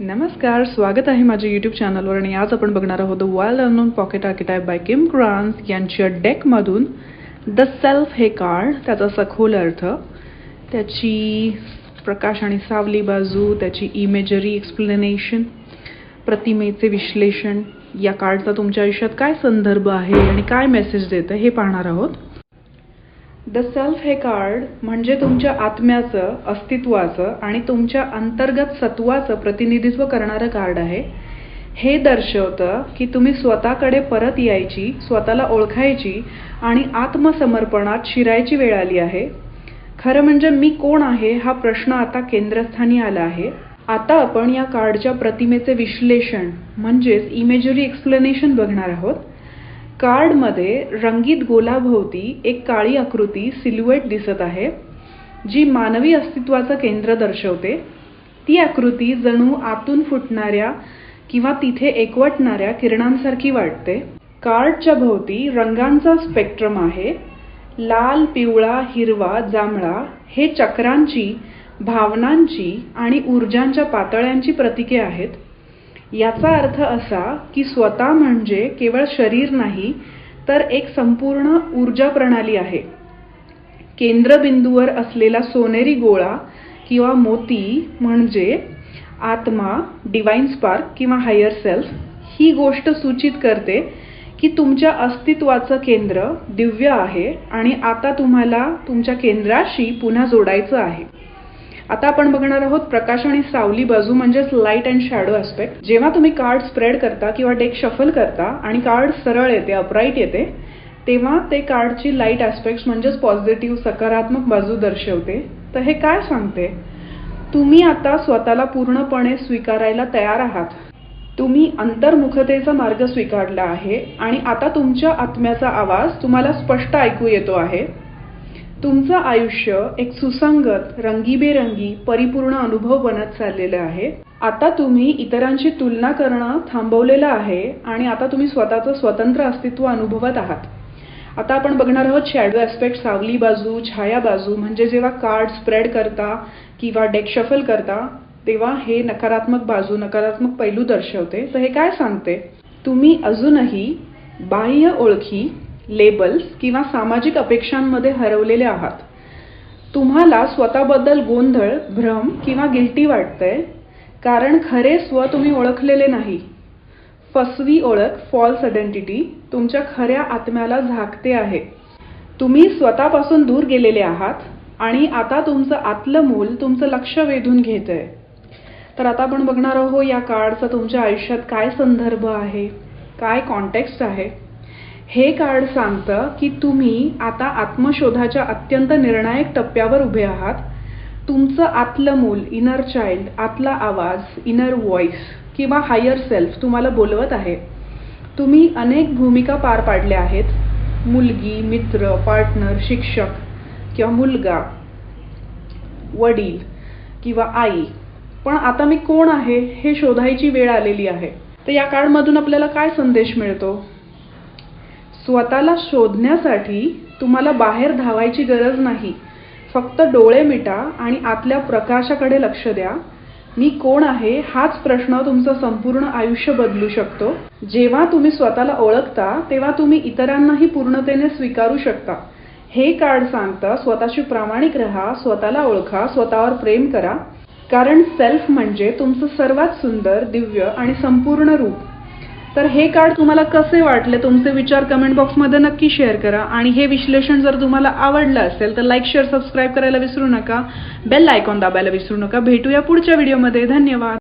नमस्कार स्वागत आहे माझ्या यूट्यूब चॅनलवर आणि आज आपण बघणार आहोत the wild unknown pocket archetype by Kim Krans यांच्या डेकमधून द सेल्फ हे कार्ड त्याचा सखोल अर्थ त्याची प्रकाश आणि सावली बाजू त्याची इमेजरी एक्सप्लेनेशन प्रतिमेचे विश्लेषण या कार्डचा तुमच्या आयुष्यात काय संदर्भ आहे आणि काय मेसेज देतं हे पाहणार आहोत. द सेल्फ हे कार्ड म्हणजे तुमच्या आत्म्याचं अस्तित्वाचं आणि तुमच्या अंतर्गत सत्वाचं प्रतिनिधित्व करणारं कार्ड आहे. हे दर्शवतं की तुम्ही स्वतःकडे परत यायची स्वतःला ओळखायची आणि आत्मसमर्पणात शिरायची वेळ आली आहे. खरं म्हणजे मी कोण आहे हा प्रश्न आता केंद्रस्थानी आला आहे. आता आपण या कार्डच्या प्रतिमेचे विश्लेषण म्हणजेच इमेजरी एक्सप्लेनेशन बघणार आहोत. कार्डमध्ये रंगीत गोलाभोवती एक काळी आकृती सिल्युएट दिसत आहे जी मानवी अस्तित्वाचं केंद्र दर्शवते. ती आकृती जणू आतून फुटणाऱ्या किंवा तिथे एकवटणाऱ्या किरणांसारखी वाटते. कार्डच्या भोवती रंगांचा स्पेक्ट्रम आहे. लाल पिवळा हिरवा जांभळा हे चक्रांची भावनांची आणि ऊर्जांच्या पातळ्यांची प्रतीके आहेत. याचा अर्थ असा की स्वतः म्हणजे केवळ शरीर नाही तर एक संपूर्ण ऊर्जा प्रणाली आहे. केंद्रबिंदूवर असलेला सोनेरी गोळा किंवा मोती म्हणजे आत्मा डिवाईन स्पार्क किंवा हायर सेल्फ ही गोष्ट सूचित करते की तुमच्या अस्तित्वाचं केंद्र दिव्य आहे आणि आता तुम्हाला तुमच्या केंद्राशी पुन्हा जोडायचं आहे. आता आपण बघणार आहोत प्रकाश आणि सावली बाजू म्हणजेच लाइट अँड शॅडो ऍस्पेक्ट जेव्हा तुम्ही कार्ड स्प्रेड करता किंवा डेक शफल करता आणि कार्ड सरळ येते अपराईट येते तेव्हा ते कार्डची लाइट ॲस्पेक्ट्स म्हणजेच पॉझिटिव्ह सकारात्मक बाजू दर्शवते. तर हे काय सांगते? तुम्ही आता स्वतःला पूर्णपणे स्वीकारायला तयार आहात. तुम्ही अंतर्मुखतेचा मार्ग स्वीकारला आहे आणि आता तुमच्या आत्म्याचा आवाज तुम्हाला स्पष्ट ऐकू येतो आहे. तुमचं आयुष्य एक सुसंगत रंगीबेरंगी परिपूर्ण अनुभव बनत चाललेलं आहे. आता तुम्ही इतरांशी तुलना करणं थांबवलेलं आहे आणि आता तुम्ही स्वतःचं स्वतंत्र अस्तित्व अनुभवत आहात. आता आपण बघणार आहोत शॅडो ॲस्पेक्ट सावली बाजू छाया बाजू म्हणजे जेव्हा कार्ड स्प्रेड करता किंवा डेक शफल करता तेव्हा हे नकारात्मक बाजू नकारात्मक पैलू दर्शवते. तर हे काय सांगते? तुम्ही अजूनही बाह्य ओळखी लेबल्स किंवा सामाजिक अपेक्षांमध्ये हरवलेले आहात. तुम्हाला स्वतःबद्दल गोंधळ भ्रम किंवा गिल्टी वाटतंय कारण खरे स्व तुम्ही ओळखलेले नाही. फसवी ओळख फॉल्स आयडेंटिटी तुमच्या खऱ्या आत्म्याला झाकते आहे. तुम्ही स्वतःपासून दूर गेलेले आहात आणि आता तुमचं आतलं मूल तुमचं लक्ष वेधून घेत आहे तर आता आपण बघणार आहोत या कार्डचा तुमच्या आयुष्यात काय संदर्भ आहे काय कॉन्टेक्स्ट आहे हे कार्ड सांगतं की तुम्ही आता आत्मशोधाच्या अत्यंत निर्णायक टप्प्यावर उभे आहात. तुमचं आतलं मूल इनर चाइल्ड आतला आवाज इनर व्हॉइस किंवा हायर सेल्फ तुम्हाला बोलवत आहे. तुम्ही अनेक भूमिका पार पाडल्या आहेत. मुलगी मित्र पार्टनर शिक्षक किंवा मुलगा वडील किंवा आई. पण आता मी कोण आहे हे शोधायची वेळ आलेली आहे. तर या कार्डमधून आपल्याला काय संदेश मिळतो? स्वतःला शोधण्यासाठी तुम्हाला बाहेर धावायची गरज नाही. फक्त डोळे मिटा आणि आतल्या प्रकाशाकडे लक्ष द्या. मी कोण आहे हाच प्रश्न तुमचं संपूर्ण आयुष्य बदलू शकतो. जेव्हा तुम्ही स्वतःला ओळखता तेव्हा तुम्ही इतरांनाही पूर्णतेने स्वीकारू शकता. हे कार्ड सांगतं स्वतःशी प्रामाणिक राहा स्वतःला ओळखा स्वतःवर प्रेम करा. कारण सेल्फ म्हणजे तुमचं सर्वात सुंदर दिव्य आणि संपूर्ण रूप. तर हे कार्ड तुम्हाला कसे वाटले? तुमचे विचार कमेंट बॉक्समध्ये नक्की शेअर करा. आणि हे विश्लेषण जर तुम्हाला आवडलं असेल तर लाईक शेअर सबस्क्राईब करायला विसरू नका. बेल आयकॉन दाबायला विसरू नका. भेटूया पुढच्या व्हिडिओमध्ये धन्यवाद.